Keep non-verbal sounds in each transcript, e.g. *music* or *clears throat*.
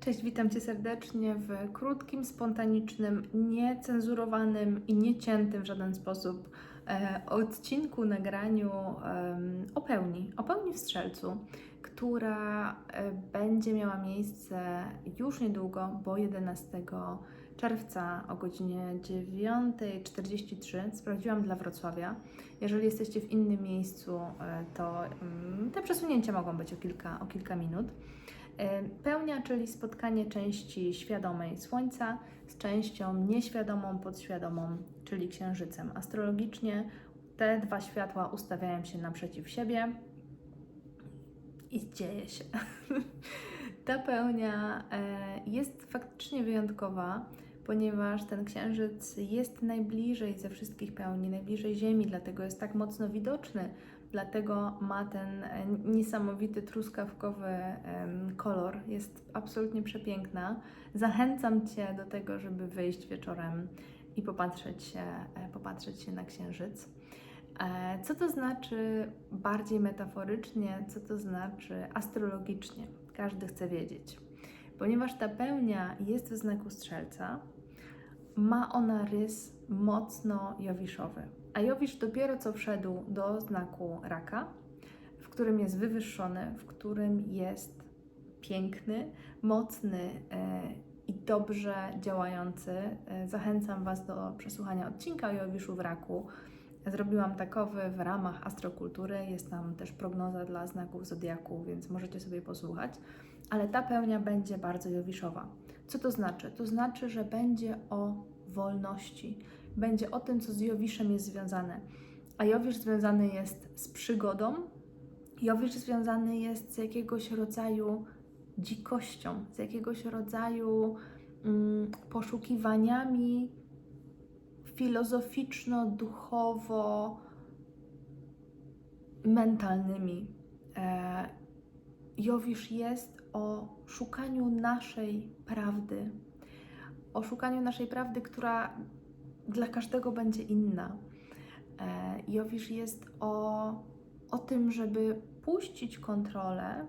Cześć, witam Cię serdecznie w krótkim, spontanicznym, niecenzurowanym i nieciętym w żaden sposób e, odcinku, nagraniu em, o pełni, o pełni w Strzelcu, która e, będzie miała miejsce już niedługo, bo 11 czerwca o godzinie 9.43 sprawdziłam dla Wrocławia. Jeżeli jesteście w innym miejscu, e, to mm, te przesunięcia mogą być o kilka, o kilka minut. E, Pełnia, czyli spotkanie części świadomej Słońca z częścią nieświadomą, podświadomą, czyli Księżycem. Astrologicznie te dwa światła ustawiają się naprzeciw siebie i dzieje się. *laughs* Ta pełnia e, jest faktycznie wyjątkowa, ponieważ ten księżyc jest najbliżej ze wszystkich pełni, najbliżej Ziemi, dlatego jest tak mocno widoczny, dlatego ma ten e, niesamowity truskawkowy kolor. Jest absolutnie przepiękna. Zachęcam Cię do tego, żeby wyjść wieczorem i popatrzeć się, e, popatrzeć się na księżyc. E, Co to znaczy bardziej metaforycznie, co to znaczy astrologicznie? Każdy chce wiedzieć. Ponieważ ta pełnia jest w znaku strzelca, ma ona rys mocno jowiszowy. A jowisz dopiero co wszedł do znaku raka, w którym jest wywyższony, w którym jest piękny, mocny e, i dobrze działający. E, Zachęcam Was do przesłuchania odcinka o jowiszu w raku. Zrobiłam takowy w ramach astrokultury. Jest tam też prognoza dla znaków zodiaku, więc możecie sobie posłuchać. Ale ta pełnia będzie bardzo jowiszowa. Co to znaczy? To znaczy, że będzie o wolności, będzie o tym, co z Jowiszem jest związane. A Jowisz związany jest z przygodą, Jowisz związany jest z jakiegoś rodzaju dzikością, z jakiegoś rodzaju mm, poszukiwaniami filozoficzno-duchowo mentalnymi. E, Jowisz jest o szukaniu naszej prawdy, o szukaniu naszej prawdy, która dla każdego będzie inna. E, Jowisz jest o, o tym, żeby puścić kontrolę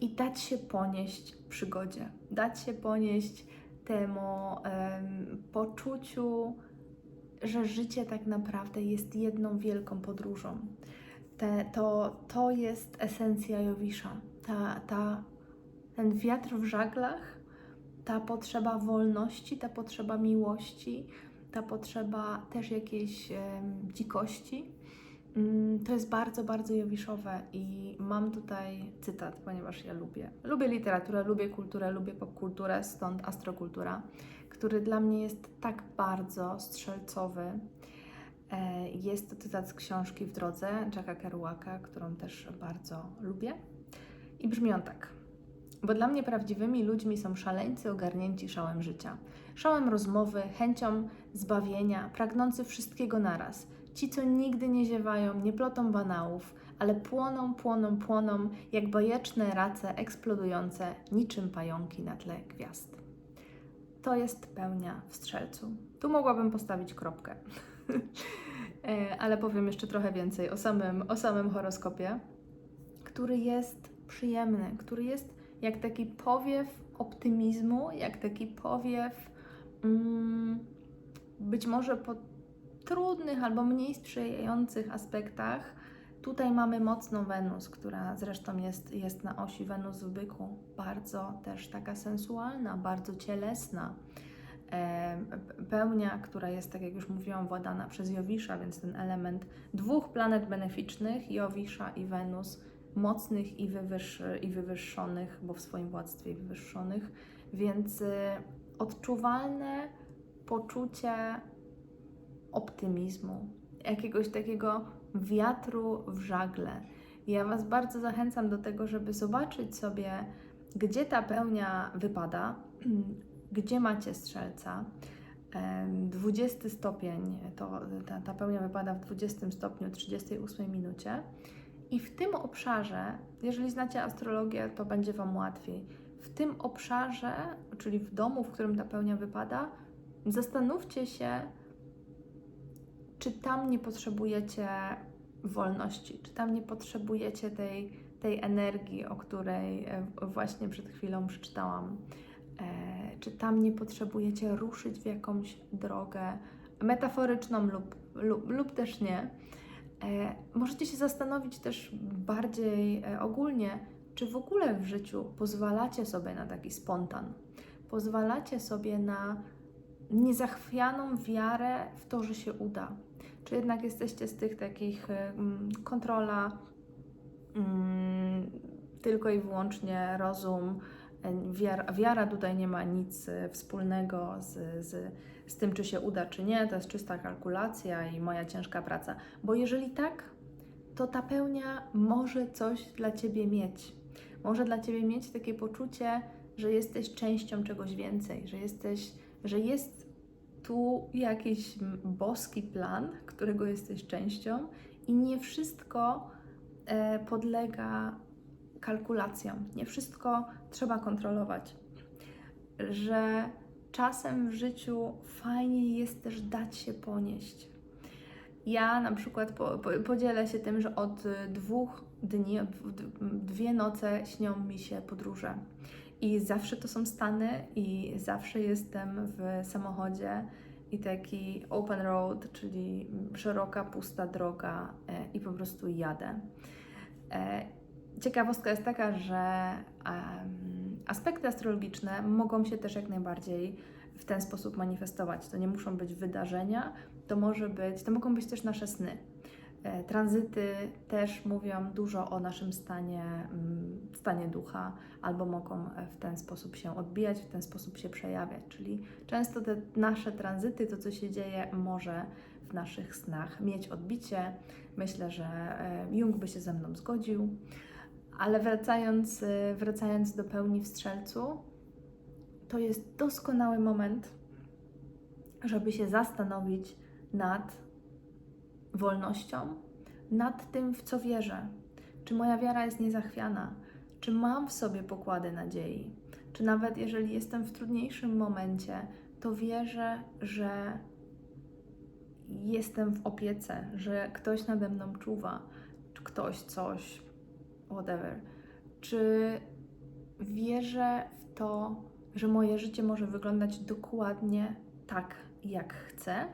i dać się ponieść przygodzie, dać się ponieść temu em, poczuciu, że życie tak naprawdę jest jedną wielką podróżą. Te, to, to jest esencja Jowisza. Ta, ta, ten wiatr w żaglach, ta potrzeba wolności, ta potrzeba miłości, ta potrzeba też jakiejś dzikości. Mm, To jest bardzo, bardzo jowiszowe i mam tutaj cytat, ponieważ ja lubię. Lubię literaturę, lubię kulturę, lubię popkulturę, stąd astrokultura, który dla mnie jest tak bardzo strzelcowy. E, Jest to cytat z książki W drodze Jacka Kerouaka, którą też bardzo lubię. I brzmi on tak. Bo dla mnie prawdziwymi ludźmi są szaleńcy ogarnięci szałem życia. Szałem rozmowy, chęcią zbawienia, pragnący wszystkiego naraz. Ci, co nigdy nie ziewają, nie plotą banałów, ale płoną, płoną, płoną, jak bajeczne race eksplodujące, niczym pająki na tle gwiazd. To jest pełnia w strzelcu. Tu mogłabym postawić kropkę. *laughs* E, ale powiem jeszcze trochę więcej o samym, o samym horoskopie, który jest przyjemny, który jest jak taki powiew optymizmu, jak taki powiew mm, być może po trudnych albo mniej sprzyjających aspektach. Tutaj mamy mocną Wenus, która zresztą jest, jest na osi Wenus w byku, bardzo też taka sensualna, bardzo cielesna. E, Pełnia, która jest, tak jak już mówiłam, władana przez Jowisza, więc ten element dwóch planet beneficznych, Jowisza i Wenus, mocnych i, wywyższy, i wywyższonych, bo w swoim władztwie wywyższonych, więc y, odczuwalne poczucie optymizmu, jakiegoś takiego wiatru w żagle. Ja Was bardzo zachęcam do tego, żeby zobaczyć sobie, gdzie ta pełnia wypada, *clears throat* gdzie macie strzelca. Em, 20 stopień, to, ta, ta pełnia wypada w 20 stopniu 38 minucie. I w tym obszarze, jeżeli znacie astrologię, to będzie Wam łatwiej. W tym obszarze, czyli w domu, w którym ta pełnia wypada, zastanówcie się, czy tam nie potrzebujecie wolności, czy tam nie potrzebujecie tej tej energii, o której e, właśnie przed chwilą przeczytałam. E, Czy tam nie potrzebujecie ruszyć w jakąś drogę metaforyczną lub, lub, lub też nie? E, Możecie się zastanowić też bardziej e, ogólnie, czy w ogóle w życiu pozwalacie sobie na taki spontan? Pozwalacie sobie na niezachwianą wiarę w to, że się uda? Czy jednak jesteście z tych takich e, mm, kontrola, mm, tylko i wyłącznie rozum, wiara, wiara tutaj nie ma nic e, wspólnego z, z, z tym, czy się uda, czy nie, to jest czysta kalkulacja i moja ciężka praca. Bo jeżeli tak, to ta pełnia może coś dla Ciebie mieć. Może dla Ciebie mieć takie poczucie, że jesteś częścią czegoś więcej, że jesteś, że jest tu jakiś boski plan, którego jesteś częścią i nie wszystko e, podlega kalkulacjom, nie wszystko trzeba kontrolować. Że czasem w życiu fajnie jest też dać się ponieść. Ja na przykład po, po, podzielę się tym, że od dwóch dni, od dwie noce śnią mi się podróże. I zawsze to są Stany i zawsze jestem w samochodzie i taki open road, czyli szeroka, pusta droga e, i po prostu jadę. Ciekawostka jest taka, że em, aspekty astrologiczne mogą się też jak najbardziej w ten sposób manifestować. To nie muszą być wydarzenia, to może być, to mogą być też nasze sny. E, Tranzyty też mówią dużo o naszym stanie, mm, stanie ducha, albo mogą e, w ten sposób się odbijać, w ten sposób się przejawiać. Czyli często te nasze tranzyty, to co się dzieje, może w naszych snach mieć odbicie. Myślę, że e, Jung by się ze mną zgodził. Ale wracając, e, wracając do pełni w strzelcu, to jest doskonały moment, żeby się zastanowić nad wolnością, nad tym, w co wierzę. Czy moja wiara jest niezachwiana? Czy mam w sobie pokłady nadziei? Czy nawet jeżeli jestem w trudniejszym momencie, to wierzę, że jestem w opiece, że ktoś nade mną czuwa, czy ktoś coś, whatever. Czy wierzę w to, że moje życie może wyglądać dokładnie tak, jak chcę?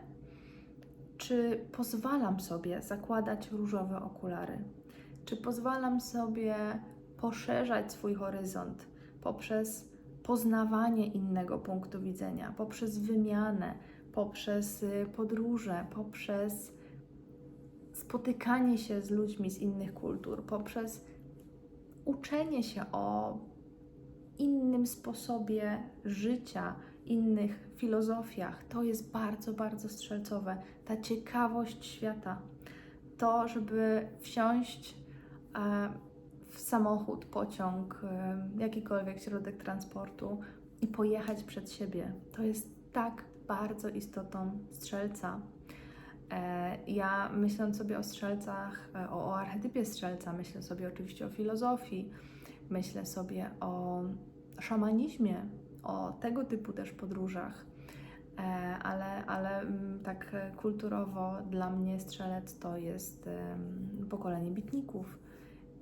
Czy pozwalam sobie zakładać różowe okulary? Czy pozwalam sobie poszerzać swój horyzont poprzez poznawanie innego punktu widzenia, poprzez wymianę, poprzez y, podróże, poprzez spotykanie się z ludźmi z innych kultur, poprzez uczenie się o innym sposobie życia, innych filozofiach. To jest bardzo, bardzo strzelcowe. Ta ciekawość świata. To, żeby wsiąść e, w samochód, pociąg, e, jakikolwiek środek transportu i pojechać przed siebie. To jest tak bardzo istotą strzelca. E, Ja myśląc sobie o strzelcach, e, o, o archetypie strzelca, myślę sobie oczywiście o filozofii, myślę sobie o szamanizmie, o tego typu też podróżach, E, ale, ale mm, tak kulturowo dla mnie strzelec to jest pokolenie bitników.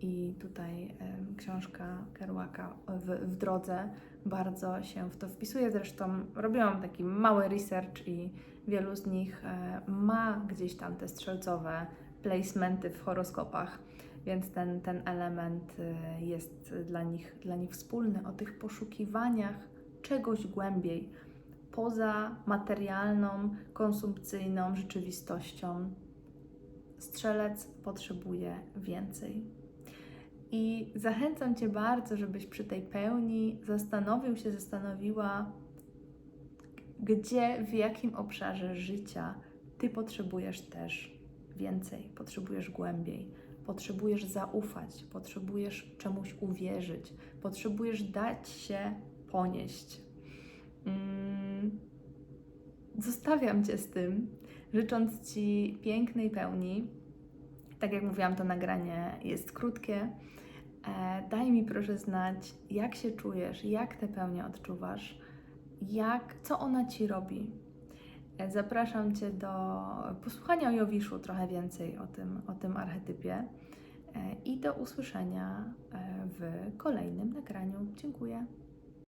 I tutaj książka Kerouaka w, w drodze bardzo się w to wpisuje. Zresztą robiłam taki mały research i wielu z nich e, ma gdzieś tam te strzelcowe placementy w horoskopach, więc ten, ten element e, jest dla nich, dla nich wspólny. O tych poszukiwaniach czegoś głębiej, poza materialną, konsumpcyjną rzeczywistością. Strzelec potrzebuje więcej. I zachęcam Cię bardzo, żebyś przy tej pełni zastanowił się, zastanowiła, gdzie, w jakim obszarze życia Ty potrzebujesz też więcej, potrzebujesz głębiej, potrzebujesz zaufać, potrzebujesz czemuś uwierzyć, potrzebujesz dać się ponieść. Mm, Zostawiam Cię z tym, życząc Ci pięknej pełni. Tak jak mówiłam, to nagranie jest krótkie. E, Daj mi proszę znać, jak się czujesz, jak tę pełnię odczuwasz, jak, co ona Ci robi. E, Zapraszam Cię do posłuchania o Jowiszu trochę więcej o tym, o tym archetypie. i do usłyszenia e, w kolejnym nagraniu. Dziękuję.